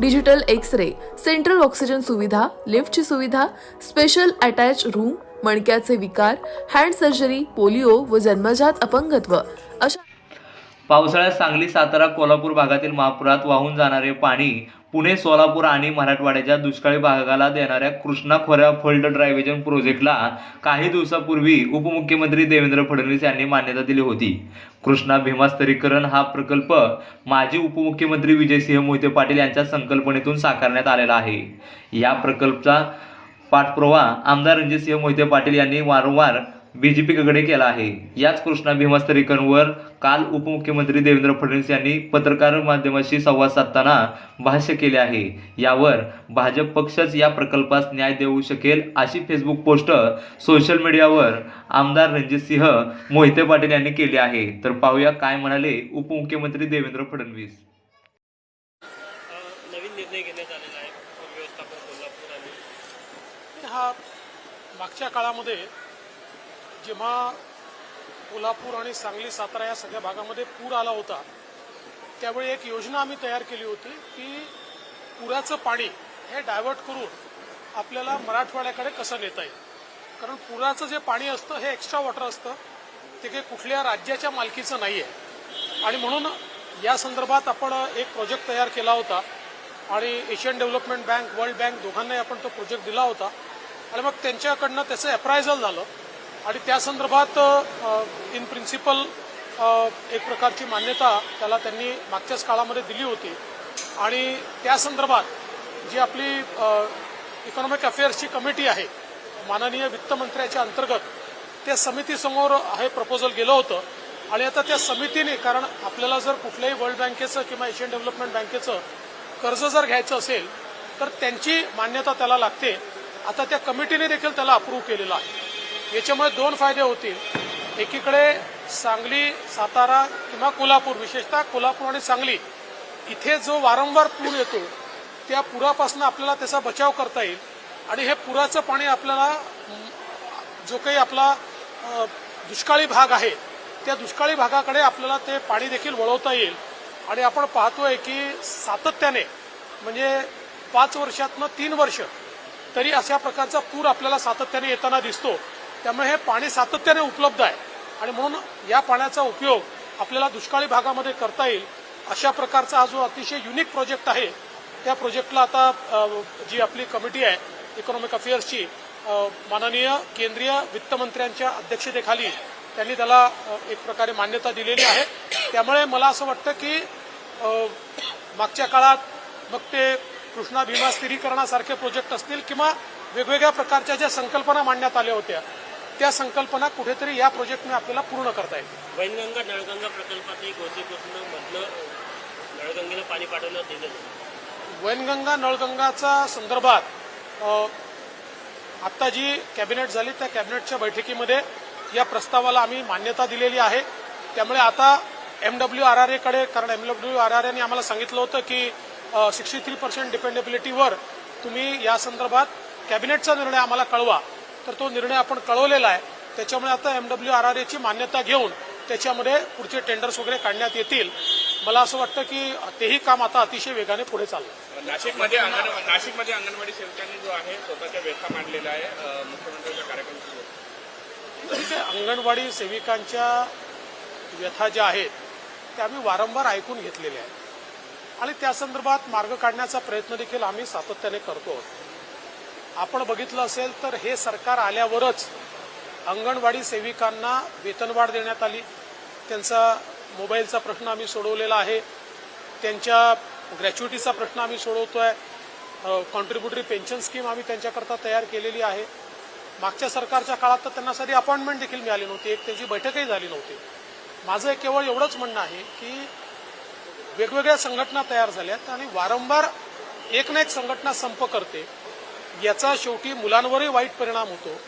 digital X ray central oxygen सुविधा लिफ्टची सुविधा स्पेशल अटॅच रूम मणक्याचे विकार हँड सर्जरी पोलिओ व जन्मजात अपंगत्व अशा पावसाळ्यात सांगली सातारा कोल्हापूर भागातील महापुरात वाहून जाणारे पाणी पुणे सोलापूर आणि मराठवाड्याच्या दुष्काळी भागाला देणाऱ्या कृष्णा खोऱ्या फल्ड ड्रायव्हेजन प्रोजेक्टला काही दिवसापूर्वी उपमुख्यमंत्री देवेंद्र फडणवीस यांनी मान्यता दिली होती. कृष्णा भीमास्तरीकरण हा प्रकल्प माजी उपमुख्यमंत्री विजयसिंह मोहिते पाटील यांच्या संकल्पनेतून साकारण्यात आलेला आहे. या प्रकल्पाचा पाठपुरावा आमदार रणजितसिंह मोहिते पाटील यांनी वारंवार बीजेपीकडे केला आहे. याच कृष्णा भीमास्तरीकरणवर काल उपमुख्यमंत्री देवेंद्र फडणवीस यांनी पत्रकार माध्यमाशी संवाद साधताना भाष्य केले आहे. यावर भाजप पक्षच या प्रकल्पास न्याय देऊ शकेल अशी फेसबुक पोस्ट सोशल मीडियावर आमदार रणजितसिंह मोहिते पाटील यांनी केली आहे. तर पाहूया काय म्हणाले उपमुख्यमंत्री देवेंद्र फडणवीस. नवीन निर्णय घेण्यात आलेला आहे. पूर व्यवस्थापन कोल्हापूर आणि हा मागच्या काळामध्ये जेव्हा कोल्हापूर आणि सांगली सातारा या सगळ्या भागामध्ये पूर आला होता त्यावेळी एक योजना आम्ही तयार केली होती की पुराचं पाणी हे डायव्हर्ट करून आपल्याला मराठवाड्याकडे कसं नेता येईल? कारण पुराचं जे पाणी असतं हे एक्स्ट्रा वॉटर असतं. ते काही कुठल्या राज्याच्या मालकीचं नाही आहे आणि म्हणून या संदर्भात आपण एक प्रोजेक्ट तयार केला होता आणि Asian development bank world bank दोघांनाही आपण तो प्रोजेक्ट दिला होता. आणि मग त्यांच्याकडनं त्याचं अप्रायझल झालं. आणि त्या संदर्भात इन प्रिन्सिपल एक प्रकारची मान्यता त्याला त्यांनी मागच्याच काळामध्ये दिली होती. आणि त्या संदर्भात जी आपली इकॉनॉमिक अफेअर्सची कमिटी आहे माननीय वित्तमंत्र्याच्या अंतर्गत त्या समितीसमोर हे प्रपोजल गेलं होतं. आणि आता त्या समितीने कारण आपल्याला जर कुठल्याही वर्ल्ड बँकेचं किंवा एशियन डेव्हलपमेंट बँकेचं कर्ज जर घ्यायचं असेल तर त्यांची मान्यता त्याला लागते. आता त्या कमिटीने देखील त्याला अप्रूव्ह केलेलं आहे. याच्यामुळे दोन फायदे होतील. एकीकडे सांगली सातारा किंवा कोल्हापूर विशेषतः कोल्हापूर आणि सांगली इथे जो वारंवार पूर येतो त्या पुरापासून आपल्याला त्याचा बचाव करता येईल. आणि हे पुराचं पाणी आपल्याला जो काही आपला दुष्काळी भाग आहे त्या दुष्काळी भागाकडे आपल्याला ते पाणी देखील वळवता येईल. आणि आपण पाहतोय की सातत्याने म्हणजे पाच वर्षातनं तीन वर्ष तरी अशा प्रकारचा पूर आपल्याला सातत्याने येताना दिसतो. त्यामुळे हे पाणी सातत्याने उपलब्ध आहे. आणि म्हणून या पाण्याचा उपयोग आपल्याला दुष्काळी भागामध्ये करता येईल अशा प्रकारचा हा जो अतिशय युनिक प्रोजेक्ट आहे त्या प्रोजेक्टला आता जी आपली कमिटी आहे इकॉनॉमिक अफेअर्सची माननीय केंद्रीय वित्तमंत्र्यांच्या अध्यक्षतेखाली त्यांनी त्याला एक प्रकारे मान्यता दिलेली आहे. त्यामुळे मला असं वाटतं की मागच्या काळात मग ते कृष्णा भीमा स्थिरीकरणासारखे प्रोजेक्ट असतील किंवा वेगवेगळ्या प्रकारच्या ज्या संकल्पना मांडण्यात आल्या होत्या त्या संकल्पना कुठेतरी या प्रोजेक्टने आपल्याला पूर्ण करता येतील. वैनगंगा नळगंगा प्रकल्पातही गोसीकृष्ण मधलं नळगंगेला पाणी पाठवलं दिलं नाही. वैनगंगा नळगंगाचा संदर्भात आत्ता जी कॅबिनेट झाली त्या कॅबिनेटच्या बैठकीमध्ये या प्रस्तावाला आम्ही मान्यता दिलेली आहे. त्यामुळे आता एम डब्ल्यू आर आर एकडे कारण एम डब्ल्यू आर आर एने आम्हाला सांगितलं होतं की सिक्स्टी थ्री पर्सेंट डिपेंडेबिलिटीवर तुम्ही या संदर्भात कॅबिनेटचा निर्णय आम्हाला कळवा. तर तो निर्णय आपण कळवलेला आहे. त्याच्यामुळे आता एम डब्ल्यू आर आर एची मान्यता घेऊन त्याच्यामध्ये पुढचे टेंडर्स वगैरे काढण्यात येतील. मला असं वाटतं की तेही काम आता अतिशय वेगाने पुढे चाललं. नाशिकमध्ये नाशिकमध्ये अंगणवाडी सेवकांनी जो आहे स्वतःच्या व्यथा मांडलेला आहे मुख्यमंत्र्यांच्या कार्यक्रमासमोर तरी ते अंगणवाडी सेविकांच्या व्यथा ज्या आहेत त्या आम्ही वारंवार ऐकून घेतलेल्या आहेत. आणि त्या संदर्भात मार्ग काढण्याचा प्रयत्न देखील आम्ही सातत्याने करतो आहोत. आपण बघितलं असेल तर हे सरकार आल्यावरच अंगणवाडी सेविकांना वेतनवाढ देण्यात आली. त्यांचा मोबाईलचा प्रश्न आम्ही सोडवलेला आहे. त्यांच्या ग्रॅच्युटीचा प्रश्न आम्ही सोडवतोय. कॉन्ट्रीब्युटरी पेन्शन स्कीम आम्ही त्यांच्याकरता तयार केलेली आहे. मागच्या सरकारच्या काळात तर त्यांना साधी अपॉइंटमेंट देखील मिळाली नव्हती. एक त्यांची बैठकही झाली नव्हती. माझं केवळ एवढंच म्हणणं आहे की वेगवेगळ्या संघटना तयार झाल्यात आणि वारंवार एक ना एक संघटना संप करते. याचा शेवटी मुलांवरही वाईट परिणाम होतो.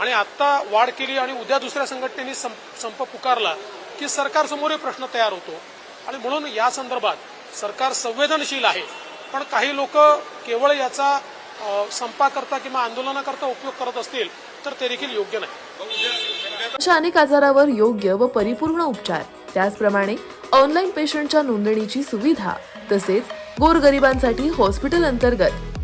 आणि आत्ता वाढ केली आणि उद्या दुसऱ्या संघटनेने संप संप पुकारला की सरकारसमोरही प्रश्न तयार होतो. आणि म्हणून या संदर्भात सरकार संवेदनशील आहे. पण काही लोक केवळ याचा संपाकरता किंवा आंदोलनाकरता उपयोग करत असतील तर ते देखील योग्य नाही. अशा अनेक आजारावर योग्य व परिपूर्ण उपचार. त्याचप्रमाणे ऑनलाईन पेशंटच्या नोंदणीची सुविधा तसेच गोरगरिबांसाठी हॉस्पिटल अंतर्गत